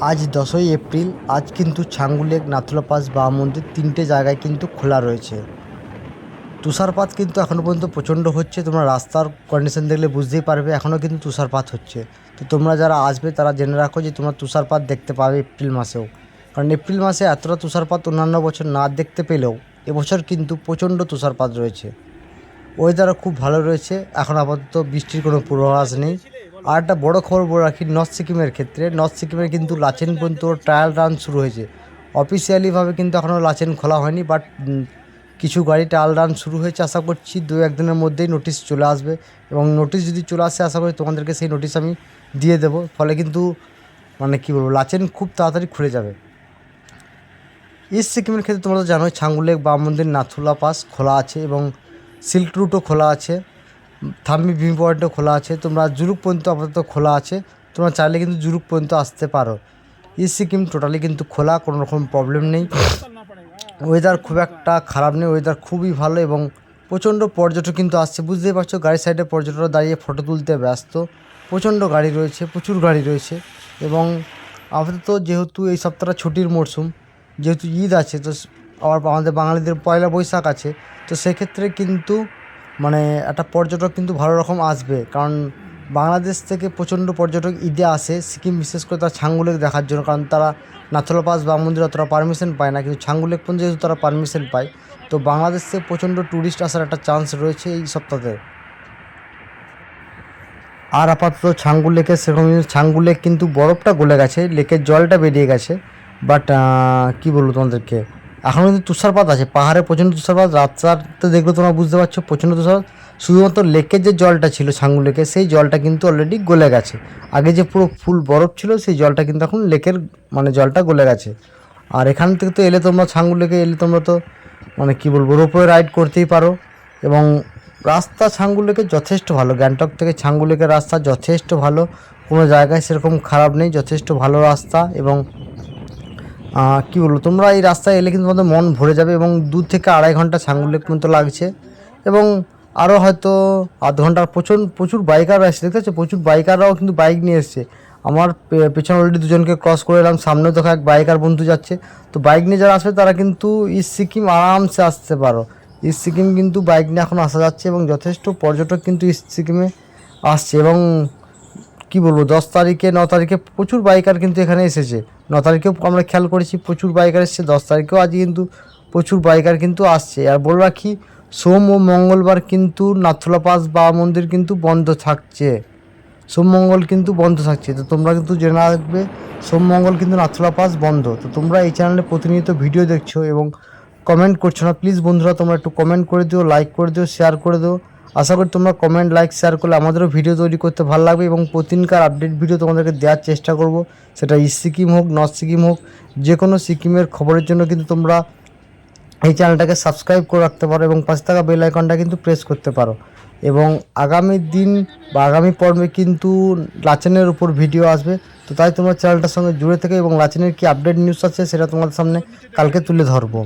আজ দশই এপ্রিল, আজ কিন্তু ছাঙ্গুলেক নাথুলা পাস বাবা মন্দির তিনটে জায়গায় কিন্তু খোলা রয়েছে। তুষারপাত কিন্তু এখনও পর্যন্ত প্রচণ্ড হচ্ছে, তোমরা রাস্তার কন্ডিশন দেখলে বুঝতেই পারবে এখনও কিন্তু তুষারপাত হচ্ছে। তো তোমরা যারা আসবে, তারা জেনে রাখো যে তোমরা তুষারপাত দেখতে পাবে এপ্রিল মাসেও। কারণ এপ্রিল মাসে এতটা তুষারপাত অন্যান্য বছর না দেখতে পেলেও এবছর কিন্তু প্রচণ্ড তুষারপাত রয়েছে। ওয়েদারও খুব ভালো রয়েছে, এখন আপাতত বৃষ্টির কোনো পূর্বাভাস নেই। আর একটা বড় খবর বলে রাখি, নর্থ সিকিমের ক্ষেত্রে। নর্থ সিকিমের কিন্তু লাচেন পর্যন্ত ট্রায়াল রান শুরু হয়েছে। অফিসিয়ালিভাবে কিন্তু এখনও লাচেন খোলা হয়নি বাট কিছু গাড়ি ট্রায়াল রান শুরু হয়েছে আশা করছি। দু একদিনের মধ্যেই নোটিশ চলে আসবে। এবং নোটিশ যদি চলে আসে, আশা করি তোমাদেরকে সেই নোটিশ আমি দিয়ে দেবো। ফলে কিন্তু মানে কী বলব, লাচেন খুব তাড়াতাড়ি খুলে যাবে। ইস্ট সিকিমের ক্ষেত্রে তোমরা জানোই ছাঙ্গুলেক বা মন্দির নাথুলা পাস খোলা আছে এবং সিল্ক রুটও খোলা আছে। থাম্বি ভিউ পয়েন্টও খোলা আছে, তোমরা জুরুক পর্যন্ত আপাতত খোলা আছে, তোমরা চাইলে কিন্তু জুরুক পর্যন্ত আসতে পারো। ইস্ট সিকিম টোটালি কিন্তু খোলা, কোনো রকম প্রবলেম নেই। ওয়েদার খুব একটা খারাপ নেই ওয়েদার খুবই ভালো এবং প্রচণ্ড পর্যটক কিন্তু আসছে। বুঝতেই পারছ, গাড়ির সাইডে পর্যটকরা দাঁড়িয়ে ফটো তুলতে ব্যস্ত। প্রচণ্ড গাড়ি রয়েছে, প্রচুর গাড়ি রয়েছে এবং আপাতত যেহেতু এই সপ্তাহটা ছুটির মরশুম যেহেতু ঈদ আছে, তো আবার আমাদের বাঙালিদের পয়লা বৈশাখ আছে, তো সেক্ষেত্রে কিন্তু মানে একটা পর্যটক কিন্তু ভালো রকম আসবে। কারণ বাংলাদেশ থেকে প্রচণ্ড পর্যটক ঈদে আসে, সিকিম বিশেষ করে তারা ছাঙ্গুলেক দেখার জন্য, কারণ তারা নাথলা পাস বা মন্দির অতটা পারমিশন পায় না, কিন্তু ছাঙ্গুলেক পর্যন্ত যেহেতু তারা পারমিশন পায়, তো বাংলাদেশ থেকে প্রচণ্ড ট্যুরিস্ট আসার একটা চান্স রয়েছে এই সপ্তাহে। আর আপাতত ছাঙ্গু লেকের সেরকম ছাঙ্গু লেক কিন্তু বরফটা গলে গেছে, লেকের জলটা বেরিয়ে গেছে বাট কী বলব তোমাদেরকে? এখনও কিন্তু তুষারপাত আছে, পাহাড়ে প্রচণ্ড তুষারপাত, রাস্তাতে দেখলে তোমরা বুঝতে পারছ প্রচণ্ড তুষারপাত। শুধুমাত্র লেকের যে জলটা ছিল ছাঙ্গু লেকে, সেই জলটা কিন্তু অলরেডি গলে গেছে। আগে যে পুরো ফুল বরফ ছিল, সেই জলটা কিন্তু এখন লেকের মানে জলটা গলে গেছে। আর এখান থেকে তো এলে তোমরা ছাঙ্গু লেকে এলে তোমরা তো মানে কী বলব, রোপওয়ে রাইড করতেই পারো। এবং রাস্তা ছাঙ্গু লেকে যথেষ্ট ভালো, গ্যাংটক থেকে ছাঙ্গুলেকের রাস্তা যথেষ্ট ভালো। কোনো জায়গায় সেরকম খারাপ নেই, যথেষ্ট ভালো রাস্তা এবং কী বলব, তোমরা এই রাস্তায় এলে কিন্তু তোমাদের মন ভরে যাবে এবং দু থেকে আড়াই ঘণ্টা ছাঙ্গুলেক পর্যন্ত লাগছে। এবং আরও হয়তো আধ ঘণ্টার প্রচুর প্রচুর বাইকার আসছে দেখতে পাচ্ছ? প্রচুর বাইকাররাও কিন্তু বাইক নিয়ে এসছে। আমার পেছনে অলরেডি দুজনকে ক্রস করে এলাম সামনে দেখো এক বাইকার বন্ধু যাচ্ছে। তো বাইক নিয়ে যারা আসবে, তারা কিন্তু ইস্ট সিকিম আরামসে আসতে পারো। ইস্ট সিকিম কিন্তু বাইক নিয়ে এখন আসা যাচ্ছে এবং যথেষ্ট পর্যটক কিন্তু ইস্ট সিকিমে আসছে এবং কি বলব, দশ তারিখে, ন তারিখে প্রচুর বাইকার কিন্তু এখানে এসেছে। ন তারিখেও আমরা খেয়াল করেছি, প্রচুর বাইকার এসেছে, দশ তারিখেও আজ কিন্তু প্রচুর বাইকার কিন্তু আসছে। আর বলে রাখি, সোম ও মঙ্গলবার কিন্তু নাথুলা পাস বা মন্দির কিন্তু বন্ধ থাকছে। সোম মঙ্গল কিন্তু বন্ধ থাকছে। তো তোমরা কিন্তু জেনে রাখবে, সোম মঙ্গল কিন্তু নাথুলা পাস বন্ধ। তো তোমরা এই চ্যানেলে প্রতিনিয়ত ভিডিও দেখছ এবং কমেন্ট করছ না। প্লিজ বন্ধুরা, তোমরা একটু কমেন্ট করে দিও লাইক করে দিও শেয়ার করে দিও। আশা করি তোমরা কমেন্ট লাইক শেয়ার করলে আমাদেরও ভিডিও তৈরি করতে ভালো লাগবে এবং প্রতিদিনকার আপডেট ভিডিও তোমাদেরকে দেওয়ার চেষ্টা করব। সেটা ইস্ট সিকিম হোক নর্থ সিকিম হোক যে কোনো সিকিমের খবরের জন্য কিন্তু তোমরা এই চ্যানেলটাকে সাবস্ক্রাইব করে রাখতে পারো এবং পাশে থাকা বেল আইকনটা কিন্তু প্রেস করতে পারো। এবং আগামী দিন বা আগামী পর্বে কিন্তু লাচেনের উপর ভিডিও আসবে। তো তাই তোমরা চ্যানেলটার সঙ্গে জুড়ে থেকে এবং লাচেনের কি আপডেট নিউজ আছে সেটা তোমাদের সামনে কালকে তুলে ধরবো।